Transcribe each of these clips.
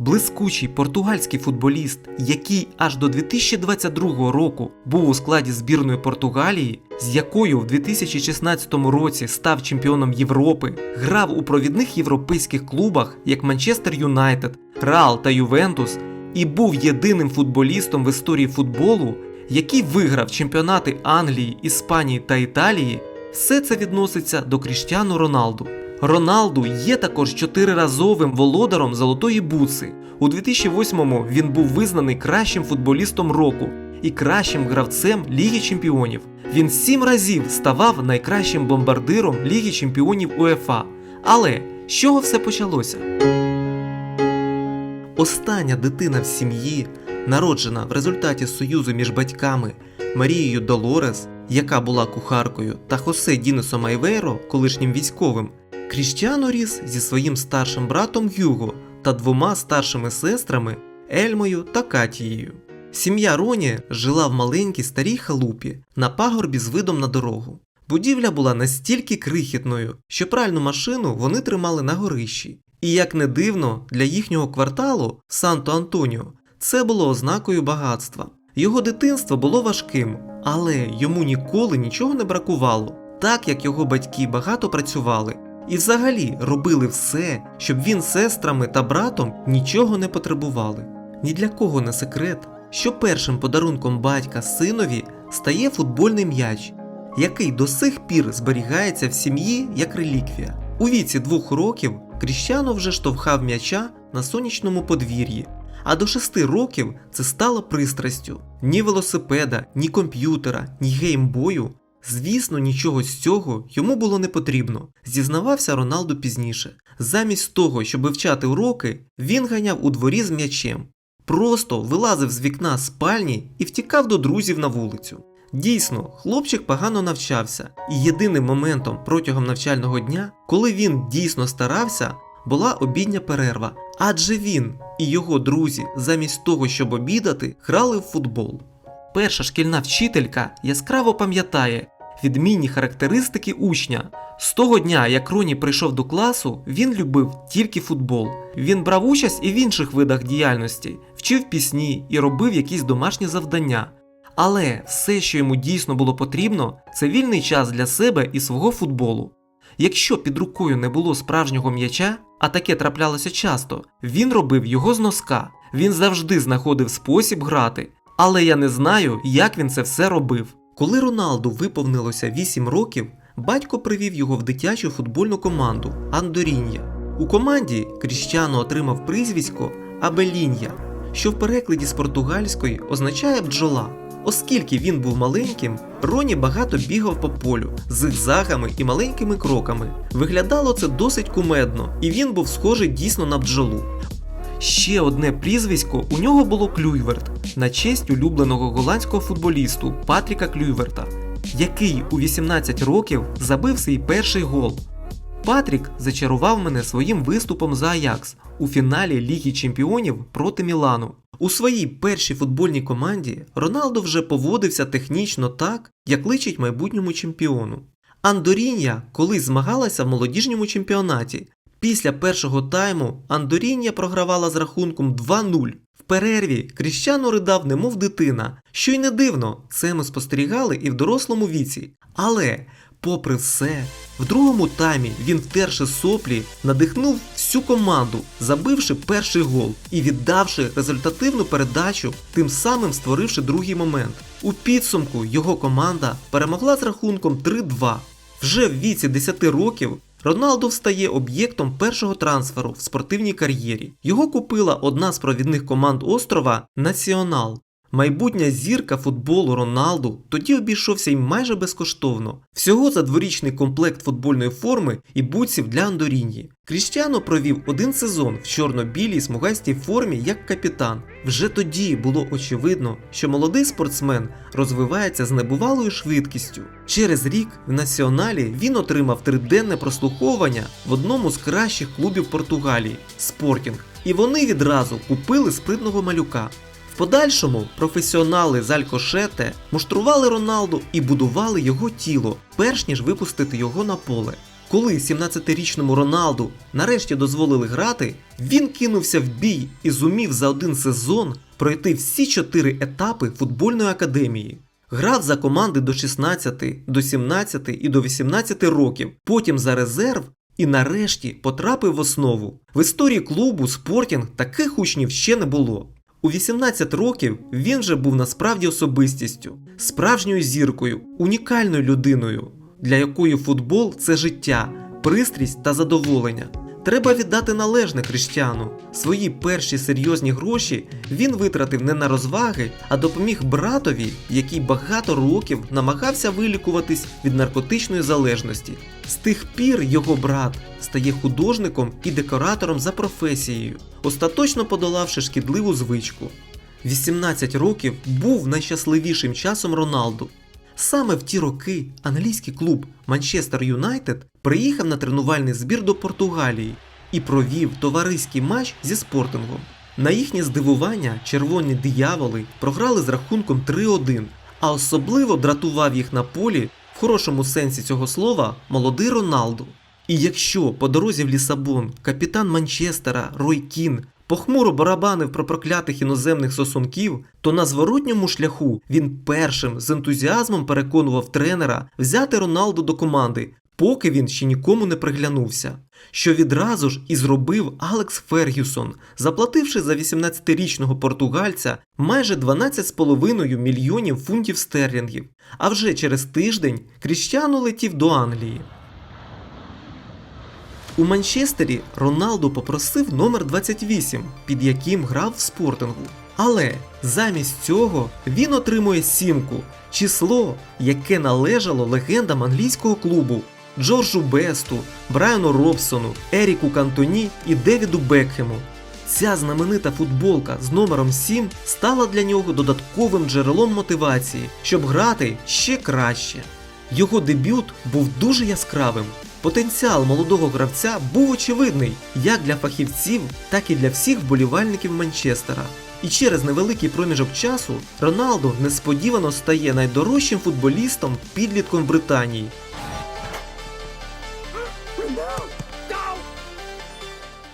Блискучий португальський футболіст, який аж до 2022 року був у складі збірної Португалії, з якою в 2016 році став чемпіоном Європи, грав у провідних європейських клубах як Манчестер Юнайтед, Реал та Ювентус, і був єдиним футболістом в історії футболу, який виграв чемпіонати Англії, Іспанії та Італії, все це відноситься до Кріштіану Роналду. Роналду є також чотириразовим володаром золотої буци. У 2008-му він був визнаний кращим футболістом року і кращим гравцем Ліги Чемпіонів. Він сім разів ставав найкращим бомбардиром Ліги Чемпіонів УЕФА. Але з чого все почалося? Остання дитина в сім'ї, народжена в результаті союзу між батьками Марією Долорес, яка була кухаркою, та Хосе Дінесом Айвейро, колишнім військовим, Кріштіано ріс зі своїм старшим братом Гюго та двома старшими сестрами Ельмою та Катією. Сім'я Роні жила в маленькій старій халупі на пагорбі з видом на дорогу. Будівля була настільки крихітною, що пральну машину вони тримали на горищі. І як не дивно, для їхнього кварталу Санто Антоніо це було ознакою багатства. Його дитинство було важким, але йому ніколи нічого не бракувало, так як його батьки багато працювали і взагалі робили все, щоб він сестрами та братом нічого не потребували. Ні для кого не секрет, що першим подарунком батька синові стає футбольний м'яч, який до сих пір зберігається в сім'ї як реліквія. У віці двох років Кріщано вже штовхав м'яча на сонячному подвір'ї, а до шести років це стало пристрастю. Ні велосипеда, ні комп'ютера, ні геймбою. Звісно, нічого з цього йому було не потрібно, зізнавався Роналду пізніше. Замість того, щоб вивчати уроки, він ганяв у дворі з м'ячем. Просто вилазив з вікна спальні і втікав до друзів на вулицю. Дійсно, хлопчик погано навчався, і єдиним моментом протягом навчального дня, коли він дійсно старався, була обідня перерва, адже він і його друзі, замість того, щоб обідати, грали в футбол. Перша шкільна вчителька яскраво пам'ятає відмінні характеристики учня. З того дня, як Роні прийшов до класу, він любив тільки футбол. Він брав участь і в інших видах діяльності, вчив пісні і робив якісь домашні завдання. Але все, що йому дійсно було потрібно, це вільний час для себе і свого футболу. Якщо під рукою не було справжнього м'яча, а таке траплялося часто, він робив його з носка. Він завжди знаходив спосіб грати. Але я не знаю, як він це все робив. Коли Роналду виповнилося 8 років, батько привів його в дитячу футбольну команду Андорін'я. У команді Кріщано отримав прізвисько Абелін'я, що в перекладі з португальської означає бджола. Оскільки він був маленьким, Роні багато бігав по полю з зигзагами і маленькими кроками. Виглядало це досить кумедно, і він був схожий дійсно на бджолу. Ще одне прізвисько у нього було Клюйверт на честь улюбленого голландського футболісту Патріка Клюйверта, який у 18 років забив свій перший гол. Патрік зачарував мене своїм виступом за Аякс у фіналі Ліги Чемпіонів проти Мілану. У своїй першій футбольній команді Роналдо вже поводився технічно так, як личить майбутньому чемпіону. Андоріння колись змагалася в молодіжньому чемпіонаті. Після першого тайму Андоріння програвала з рахунком 2-0. В перерві Кріщано ридав, немов дитина. Що й не дивно, це ми спостерігали і в дорослому віці. Але, попри все, в другому таймі він втерши соплі, надихнув всю команду, забивши перший гол і віддавши результативну передачу, тим самим створивши другий момент. У підсумку його команда перемогла з рахунком 3-2. Вже в віці 10 років Роналдо встає об'єктом першого трансферу в спортивній кар'єрі. Його купила одна з провідних команд острова Націонал. Майбутня зірка футболу Роналду тоді обійшовся й майже безкоштовно. Всього за дворічний комплект футбольної форми і бутсів для Андоріньї. Кріштіано провів один сезон в чорно-білій смугастій формі як капітан. Вже тоді було очевидно, що молодий спортсмен розвивається з небувалою швидкістю. Через рік в націоналі він отримав триденне прослуховування в одному з кращих клубів Португалії Спортінг. І вони відразу купили спритного малюка. Подальшому професіонали з Алькошете муштрували Роналду і будували його тіло, перш ніж випустити його на поле. Коли 17-річному Роналду нарешті дозволили грати, він кинувся в бій і зумів за один сезон пройти всі чотири етапи футбольної академії. Грав за команди до 16, до 17 і до 18 років, потім за резерв і нарешті потрапив в основу. В історії клубу Спортінг таких учнів ще не було. У 18 років він вже був насправді особистістю, справжньою зіркою, унікальною людиною, для якої футбол це життя, пристрість та задоволення. Треба віддати належне Християну. Свої перші серйозні гроші він витратив не на розваги, а допоміг братові, який багато років намагався вилікуватись від наркотичної залежності. З тих пір його брат стає художником і декоратором за професією, остаточно подолавши шкідливу звичку. 18 років був найщасливішим часом Роналду. Саме в ті роки англійський клуб Манчестер Юнайтед приїхав на тренувальний збір до Португалії і провів товариський матч зі спортингом. На їхнє здивування червоні дияволи програли з рахунком 3-1, а особливо дратував їх на полі, в хорошому сенсі цього слова, молодий Роналду. І якщо по дорозі в Лісабон капітан Манчестера Рой Кін похмуро барабанив про проклятих іноземних сосунків, то на зворотньому шляху він першим з ентузіазмом переконував тренера взяти Роналду до команди, поки він ще нікому не приглянувся. Що відразу ж і зробив Алекс Фергюсон, заплативши за 18-річного португальця майже 12,5 мільйонів фунтів стерлінгів. А вже через тиждень Кріщано летів до Англії. У Манчестері Роналду попросив номер 28, під яким грав в спортингу. Але замість цього він отримує сімку, число, яке належало легендам англійського клубу Джорджу Бесту, Брайану Робсону, Еріку Кантоні і Девіду Бекхему. Ця знаменита футболка з номером 7 стала для нього додатковим джерелом мотивації, щоб грати ще краще. Його дебют був дуже яскравим. Потенціал молодого гравця був очевидний як для фахівців, так і для всіх вболівальників Манчестера. І через невеликий проміжок часу Роналдо несподівано стає найдорожчим футболістом підлітком Британії.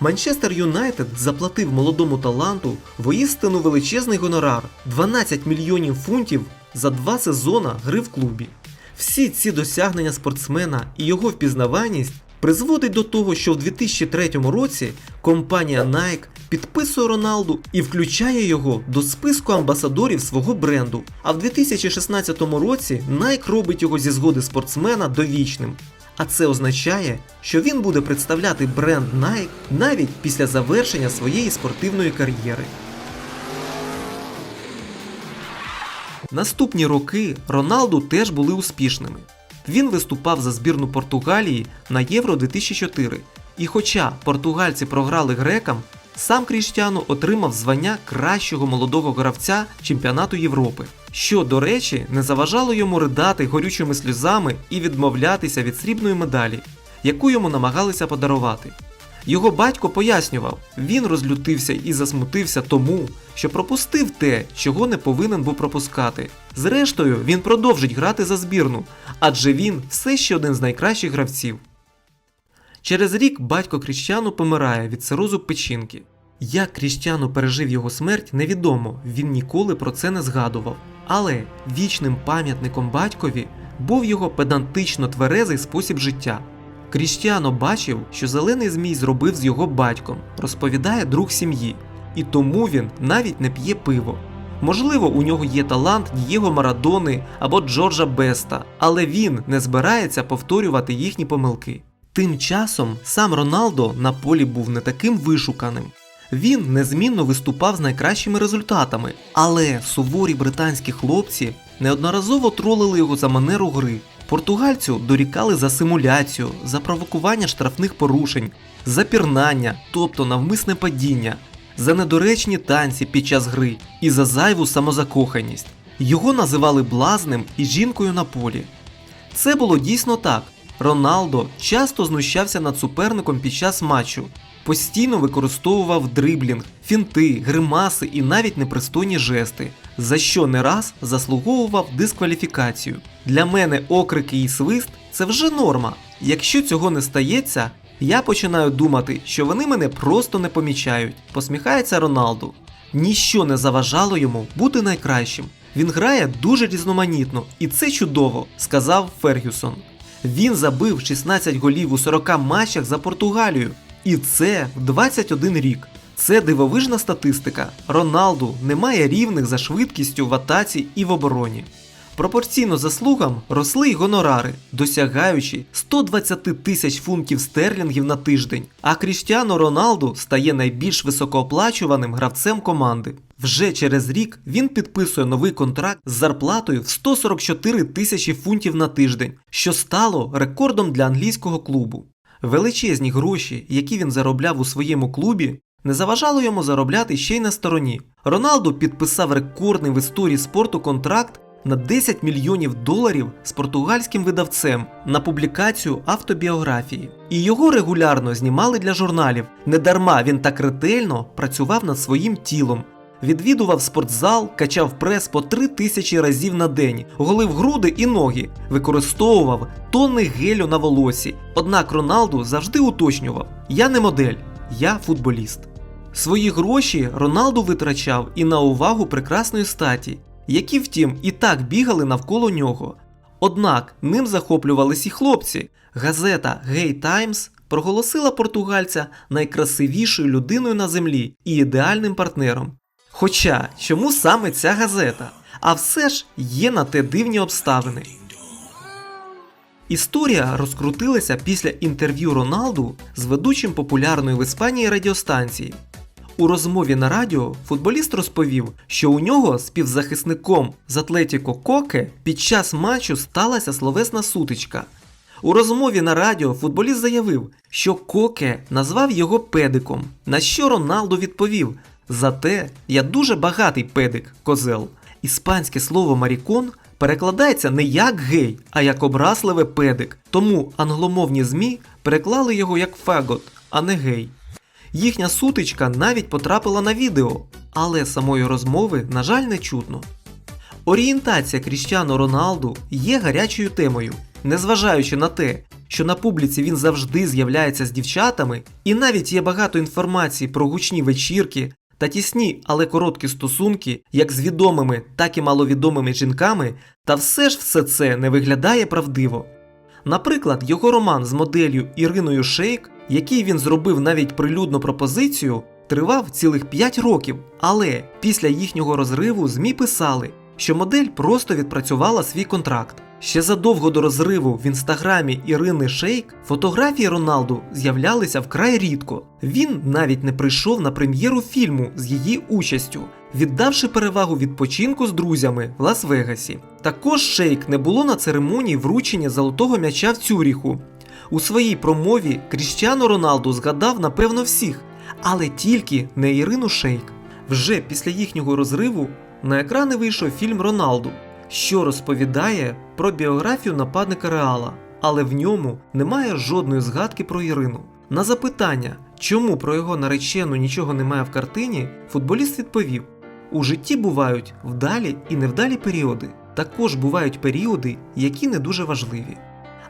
Манчестер Юнайтед заплатив молодому таланту воістину величезний гонорар 12 мільйонів фунтів за два сезона гри в клубі. Всі ці досягнення спортсмена і його впізнаваність призводить до того, що в 2003 році компанія Nike підписує Роналду і включає його до списку амбасадорів свого бренду. А в 2016 році Nike робить його зі згоди спортсмена довічним. А це означає, що він буде представляти бренд Nike навіть після завершення своєї спортивної кар'єри. Наступні роки Роналду теж були успішними. Він виступав за збірну Португалії на Євро 2004. І хоча португальці програли грекам, сам Кріштіану отримав звання кращого молодого гравця чемпіонату Європи, що, до речі, не заважало йому ридати горючими сльозами і відмовлятися від срібної медалі, яку йому намагалися подарувати. Його батько пояснював, він розлютився і засмутився тому, що пропустив те, чого не повинен був пропускати. Зрештою, він продовжить грати за збірну, адже він все ще один з найкращих гравців. Через рік батько Кріщану помирає від цирозу печінки. Як Кріщану пережив його смерть, невідомо, він ніколи про це не згадував. Але вічним пам'ятником батькові був його педантично тверезий спосіб життя. Кріштіано бачив, що зелений змій зробив з його батьком, розповідає друг сім'ї, і тому він навіть не п'є пиво. Можливо, у нього є талант Дієго Марадони або Джорджа Беста, але він не збирається повторювати їхні помилки. Тим часом сам Роналдо на полі був не таким вишуканим. Він незмінно виступав з найкращими результатами, але суворі британські хлопці неодноразово тролили його за манеру гри. Португальцю дорікали за симуляцію, за провокування штрафних порушень, за пірнання, тобто навмисне падіння, за недоречні танці під час гри і за зайву самозакоханість. Його називали блазним і жінкою на полі. Це було дійсно так. Роналдо часто знущався над суперником під час матчу, постійно використовував дриблінг, фінти, гримаси і навіть непристойні жести, за що не раз заслуговував дискваліфікацію. Для мене окрики і свист це вже норма. Якщо цього не стається, я починаю думати, що вони мене просто не помічають, посміхається Роналду. Ніщо не заважало йому бути найкращим. Він грає дуже різноманітно, і це чудово, сказав Фергюсон. Він забив 16 голів у 40 матчах за Португалію, і це в 21 рік. Це дивовижна статистика. Роналду не має рівних за швидкістю в атаці і в обороні. Пропорційно заслугам росли й гонорари, досягаючи 120 тисяч фунтів стерлінгів на тиждень. А Кріштіано Роналду стає найбільш високооплачуваним гравцем команди. Вже через рік він підписує новий контракт з зарплатою в 144 тисячі фунтів на тиждень, що стало рекордом для англійського клубу. Величезні гроші, які він заробляв у своєму клубі, не заважало йому заробляти ще й на стороні. Роналду підписав рекордний в історії спорту контракт на 10 мільйонів доларів з португальським видавцем на публікацію автобіографії. І його регулярно знімали для журналів. Недарма він так ретельно працював над своїм тілом. Відвідував спортзал, качав прес по три тисячі разів на день, голив груди і ноги, використовував тонни гелю на волосі. Однак Роналду завжди уточнював: я не модель, я футболіст. Свої гроші Роналду витрачав і на увагу прекрасної статі, які, втім, і так бігали навколо нього. Однак ним захоплювались і хлопці. Газета Gay Times проголосила португальця найкрасивішою людиною на землі і ідеальним партнером. Хоча чому саме ця газета? А все ж є на те дивні обставини. Історія розкрутилася після інтерв'ю Роналду з ведучим популярної в Іспанії радіостанції. У розмові на радіо футболіст розповів, що у нього з півзахисником з Атлетіко Коке під час матчу сталася словесна сутичка. У розмові на радіо футболіст заявив, що Коке назвав його педиком, на що Роналду відповів: Зате я дуже багатий педик, козел. Іспанське слово марікон перекладається не як гей, а як образливе педик, тому англомовні ЗМІ переклали його як фагот, а не гей. Їхня сутичка навіть потрапила на відео, але самої розмови, на жаль, не чутно. Орієнтація Кріщану Роналду є гарячою темою, незважаючи на те, що на публіці він завжди з'являється з дівчатами, і навіть є багато інформації про гучні вечірки та тісні, але короткі стосунки, як з відомими, так і маловідомими жінками, та все ж все це не виглядає правдиво. Наприклад, його роман з моделлю Іриною Шейк, який він зробив навіть прилюдну пропозицію, тривав цілих 5 років, але після їхнього розриву ЗМІ писали, що модель просто відпрацювала свій контракт. Ще задовго до розриву в інстаграмі Ірини Шейк фотографії Роналду з'являлися вкрай рідко. Він навіть не прийшов на прем'єру фільму з її участю, віддавши перевагу відпочинку з друзями в Лас-Вегасі. Також Шейк не було на церемонії вручення золотого м'яча в Цюріху. У своїй промові Кріщану Роналду згадав напевно всіх, але тільки не Ірину Шейк. Вже після їхнього розриву на екрани вийшов фільм Роналду, що розповідає про біографію нападника Реала, але в ньому немає жодної згадки про Ірину. На запитання, чому про його наречену нічого немає в картині, футболіст відповів: у житті бувають вдалі і невдалі періоди. Також бувають періоди, які не дуже важливі.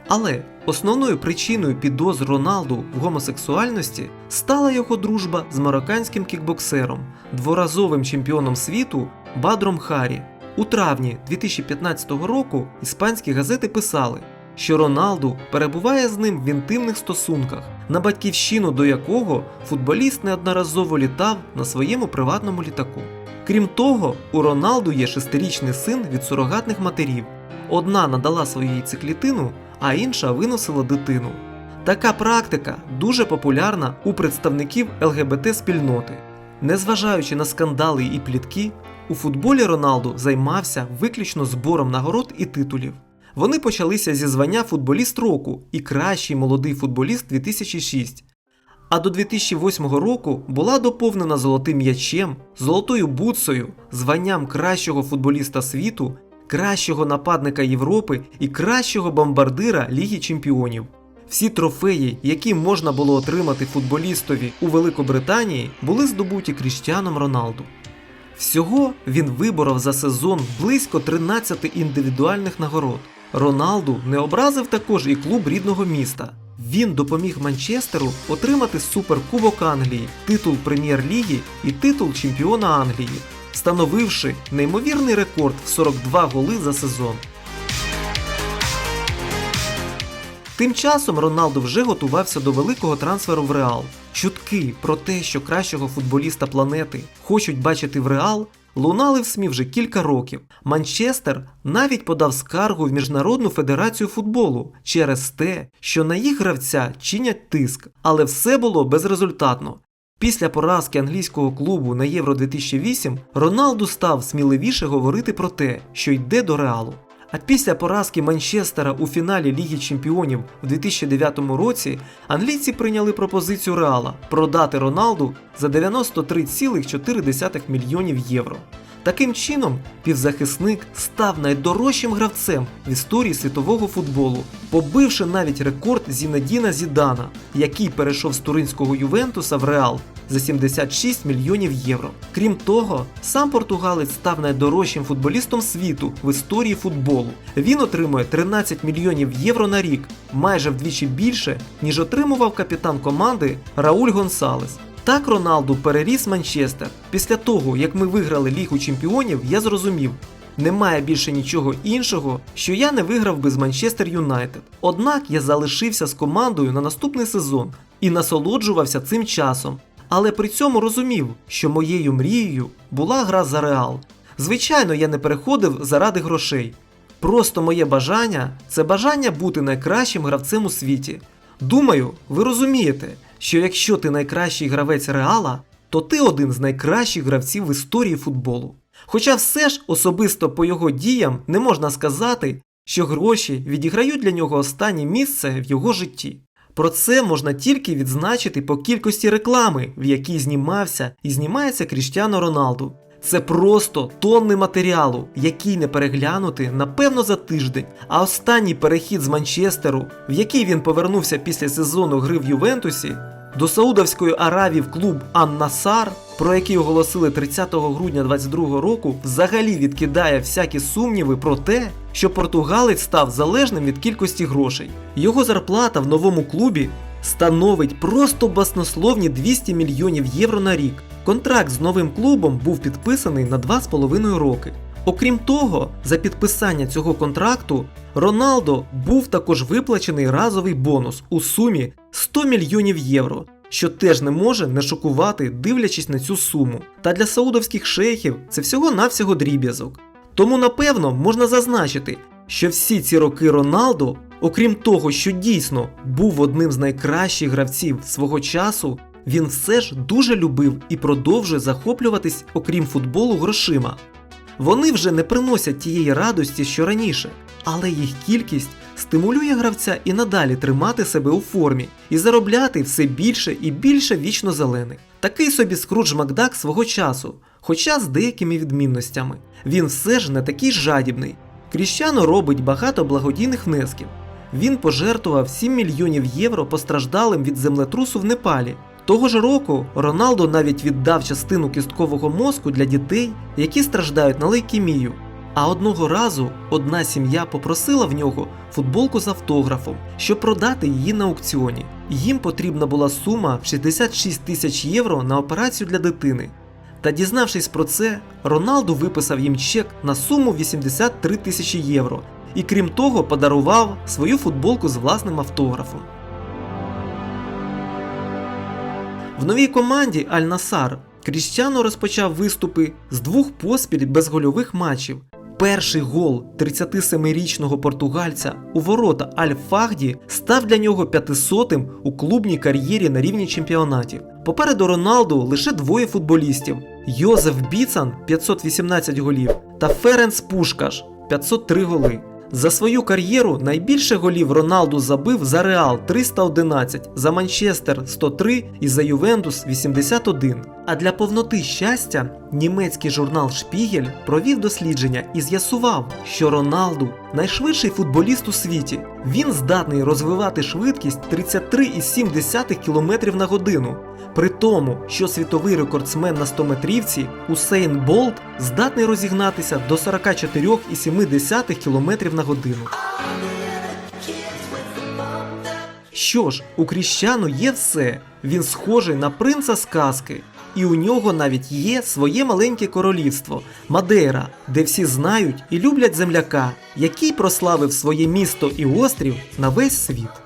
Але основною причиною підозр Роналду в гомосексуальності стала його дружба з марокканським кікбоксером, дворазовим чемпіоном світу Бадром Харі. У травні 2015 року іспанські газети писали, що Роналду перебуває з ним в інтимних стосунках, на батьківщину до якого футболіст неодноразово літав на своєму приватному літаку. Крім того, у Роналду є шестирічний син від сурогатних матерів. Одна надала свою яйцеклітину, а інша виносила дитину. Така практика дуже популярна у представників ЛГБТ спільноти. Незважаючи на скандали і плітки, у футболі Роналду займався виключно збором нагород і титулів. Вони почалися зі звання футболіст року і кращий молодий футболіст 2006. А до 2008 року була доповнена золотим м'ячем, золотою бутсою, званням кращого футболіста світу, кращого нападника Європи і кращого бомбардира Ліги Чемпіонів. Всі трофеї, які можна було отримати футболістові у Великобританії, були здобуті Кріштіаном Роналду. Всього він виборов за сезон близько 13 індивідуальних нагород. Роналду не образив також і клуб рідного міста. Він допоміг Манчестеру отримати Суперкубок Англії, титул Прем'єр-ліги і титул чемпіона Англії, встановивши неймовірний рекорд в 42 голи за сезон. Тим часом Роналду вже готувався до великого трансферу в Реал. Чутки про те, що кращого футболіста планети хочуть бачити в Реал, лунали в СМІ вже кілька років. Манчестер навіть подав скаргу в Міжнародну федерацію футболу через те, що на їх гравця чинять тиск, але все було безрезультатно. Після поразки англійського клубу на Євро 2008 Роналду став сміливіше говорити про те, що йде до реалу. А після поразки Манчестера у фіналі Ліги Чемпіонів у 2009 році англійці прийняли пропозицію Реала продати Роналду за 93,4 мільйонів євро. Таким чином, півзахисник став найдорожчим гравцем в історії світового футболу, побивши навіть рекорд Зінедіна Зідана, який перейшов з туринського Ювентуса в Реал за 76 мільйонів євро. Крім того, сам португалець став найдорожчим футболістом світу в історії футболу. Він отримує 13 мільйонів євро на рік, майже вдвічі більше, ніж отримував капітан команди Рауль Гонсалес. Так Роналду переріс Манчестер. Після того, як ми виграли Лігу Чемпіонів, я зрозумів, немає більше нічого іншого, що я не виграв би з Манчестер Юнайтед. Однак я залишився з командою на наступний сезон і насолоджувався цим часом. Але при цьому розумів, що моєю мрією була гра за реал. Звичайно, я не переходив заради грошей. Просто моє бажання це бажання бути найкращим гравцем у світі. Думаю, ви розумієте, що якщо ти найкращий гравець реала, то ти один з найкращих гравців в історії футболу. Хоча все ж особисто по його діям не можна сказати, що гроші відіграють для нього останнє місце в його житті. Про це можна тільки відзначити по кількості реклами, в якій знімався і знімається Кріштіано Роналду. Це просто тонни матеріалу, який не переглянути напевно за тиждень. А останній перехід з Манчестеру, в який він повернувся після сезону гри в Ювентусі, до Саудовської Аравії в клуб Ан-Насар, про який оголосили 30 грудня 2022 року, взагалі відкидає всякі сумніви про те, що португалець став залежним від кількості грошей. Його зарплата в новому клубі становить просто баснословні 200 мільйонів євро на рік. Контракт з новим клубом був підписаний на 2,5 роки. Окрім того, за підписання цього контракту Роналдо був також виплачений разовий бонус у сумі 100 мільйонів євро, що теж не може не шокувати, дивлячись на цю суму. Та для саудовських шейхів це всього-навсього дріб'язок. Тому напевно можна зазначити, що всі ці роки Роналдо, окрім того, що дійсно був одним з найкращих гравців свого часу, він все ж дуже любив і продовжує захоплюватись, окрім футболу, грошима. Вони вже не приносять тієї радості, що раніше, але їх кількість стимулює гравця і надалі тримати себе у формі і заробляти все більше і більше вічно зелених. Такий собі Скрудж Макдак свого часу, хоча з деякими відмінностями. Він все ж не такий жадібний. Кріщано робить багато благодійних внесків. Він пожертвував 7 мільйонів євро постраждалим від землетрусу в Непалі. Того ж року Роналдо навіть віддав частину кісткового мозку для дітей, які страждають на лейкемію. А одного разу одна сім'я попросила в нього футболку з автографом, щоб продати її на аукціоні. Їм потрібна була сума в 66 тисяч євро на операцію для дитини. Та дізнавшись про це, Роналду виписав їм чек на суму 83 тисячі євро і крім того подарував свою футболку з власним автографом. В новій команді Аль Насар Кріщано розпочав виступи з двох поспіль безгольових матчів. Перший гол 37-річного португальця у ворота Аль-Фахді став для нього 500-м у клубній кар'єрі на рівні чемпіонатів. Попереду Роналду лише двоє футболістів: Йозеф Біцан 518 голів та Ференц Пушкаш 503 голи. За свою кар'єру найбільше голів Роналду забив за Реал 311, за Манчестер 103 і за Ювентус 81. А для повноти щастя німецький журнал Шпігель провів дослідження і з'ясував, що Роналду найшвидший футболіст у світі. Він здатний розвивати швидкість 33,7 км на годину. При тому, що світовий рекордсмен на 100 метрівці Усейн Болт здатний розігнатися до 44,7 км на годину. Що ж, у Кріщану є все. Він схожий на принца сказки. І у нього навіть є своє маленьке королівство Мадейра, де всі знають і люблять земляка, який прославив своє місто і острів на весь світ.